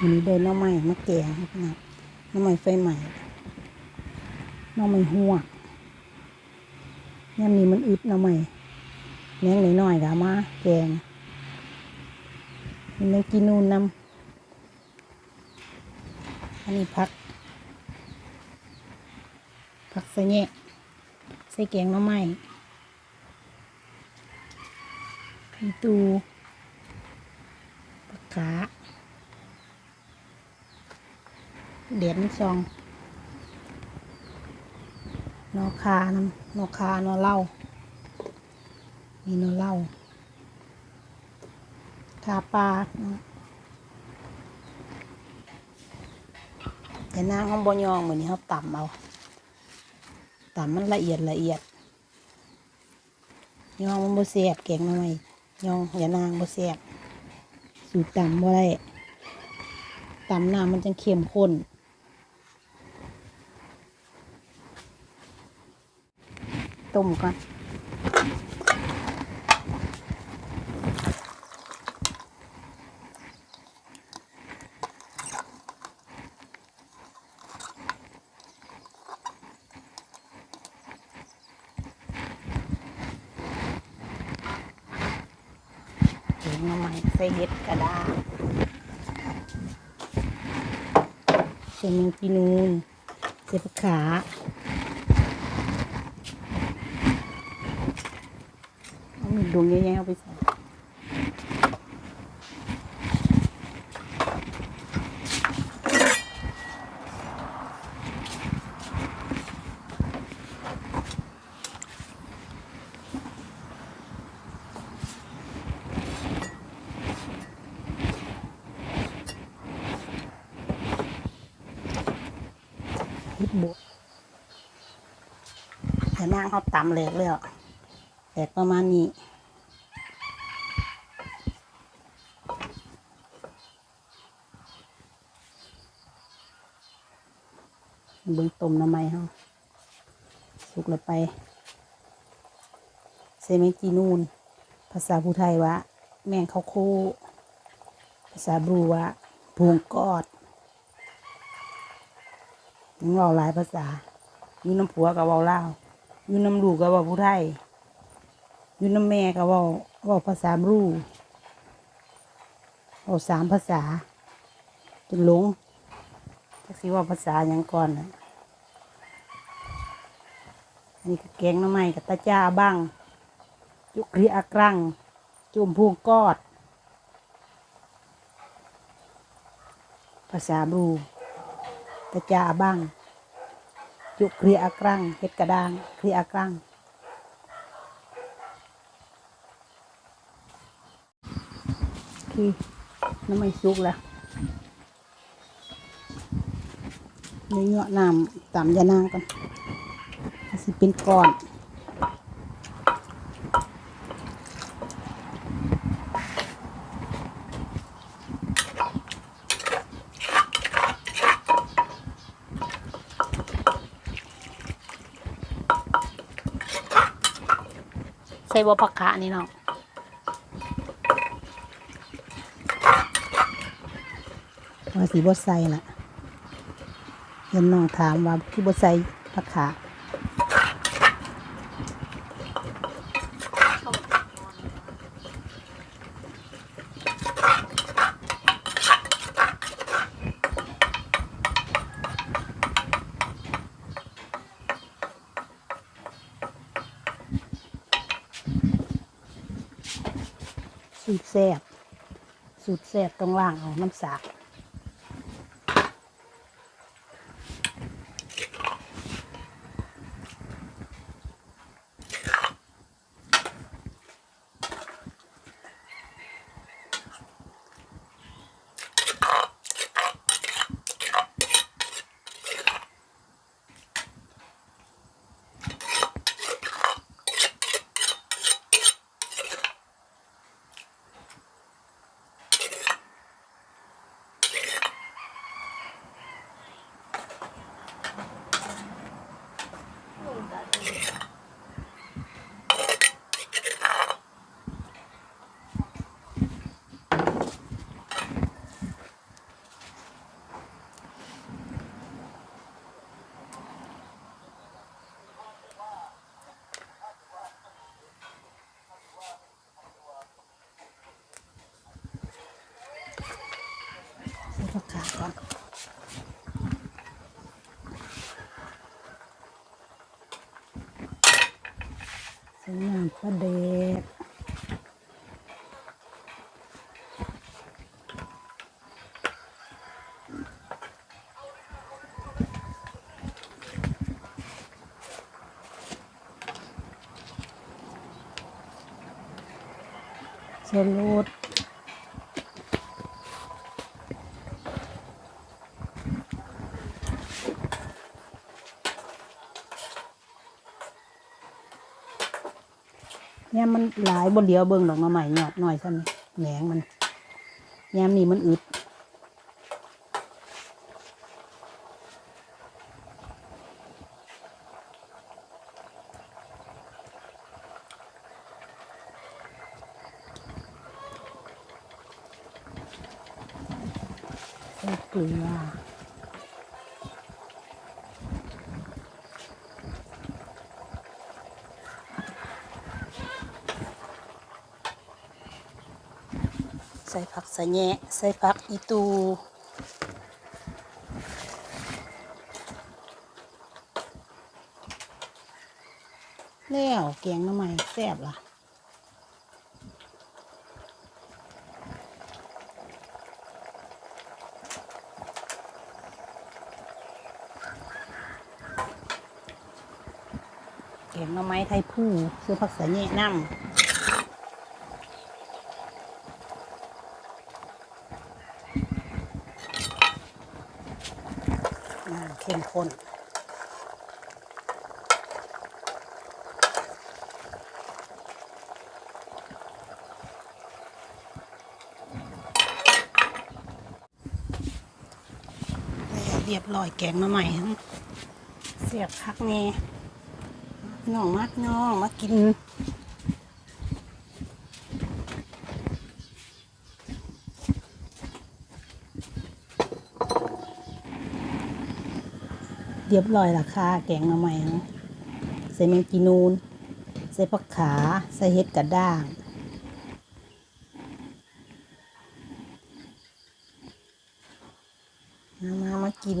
วันนี้ได้น้อใหม่มาแกงครับพี่น้องใหม่ไฟใหม่น้อใหม่หัวย่ำนี้มันอึดน้อใหม่แหนงหน่อยๆก็เอามาแกงมันไม่กินนูนนำอันนี้พักผักใส่แงะใส่แกงน้อไม้ไข่ตูผักขา เด็ดซองนอคานนอคานอเล่ามีนอเล่าคาปลาแต่นางห้องบยองเหมือนนี้เขาต่ำเอาต่ำมันละเอียดละเอียดยองมันบ่แซ่บแกงหน่อยยองอย่านางบ่แซ่บสูตรตำบ่ได้ต่ำน้ำมันจังเข้มข้น ต้มก่อนหน่อไม้ใส่เห็ดกระดางใส่แมงปีนูนใส่ผักขาเอา มีดวงแย่ๆเอาไปใส่เห็ดบดแต่นางเขาตำแหลกเลยอะแหลกประมาณนี้ เบิ่งต้มน้ำไมันเขาสุกแล้วไปเซเมงจีนูน ภาษาผู้ไทยว่าแมงเขาวโคภาษาบรูว่าพวงกอดยังเว้าหลายภาษาอยู่น้ำผัวก็เว้าลาวอยู่น้ำลูกก็เว้าผู้ไทยอยู่น้ำแม่ก็เว้าเว้าภาษาบรูเว้าสามภาษาจนหลง สิว่าภาษาหยังก่อนน่ะอันนี้ก็แกงน้ำไม้กับตาจ้าบ้าง ยุกรีอกรังจุ่มพวงกอด ภาษาบูตาจ้าบ้างจุกรีอกรังเฮ็ดกระด้างครีอกรังคือน้ำไม่สุกแล้ว เนื้อเงาะน้ำตำยานางก่อนสิเป็นก้อนใส่บัวผักขานี่เนาะว่าสีบดใส่ละ ห็นน้องถามว่าที่บดใส่ผักขาสูตรแซ่บสูตรแซ่บต้องล่างเอาน้ำสาก 나중에. ปลาเด็กสรุด เนี่ยมันหลายบนเดียวเบิ่งดอกมาใหม่หยอดหน่อยซ้ำแหนงมันยมนี้มันอึดเกลือ ใส่ผักสะแหนะใส่ผักอีตูแล้วแกงหน้ำใหม่แซ่บล่ะแกงหน่อไม้ไทยผู้ซื้อผักสะแหน่น้ำ น้ำเข้มข้นแล้วเรียบร้อยแกงหน่อไม้ทั้งเสียบพักนี่น้องมากน้องมากิน เรียบร้อยราคาแกงมาใหม่ใส่แมงกีนูน ใส่ผักขา ใส่เห็ดกระด้าง มามามากิน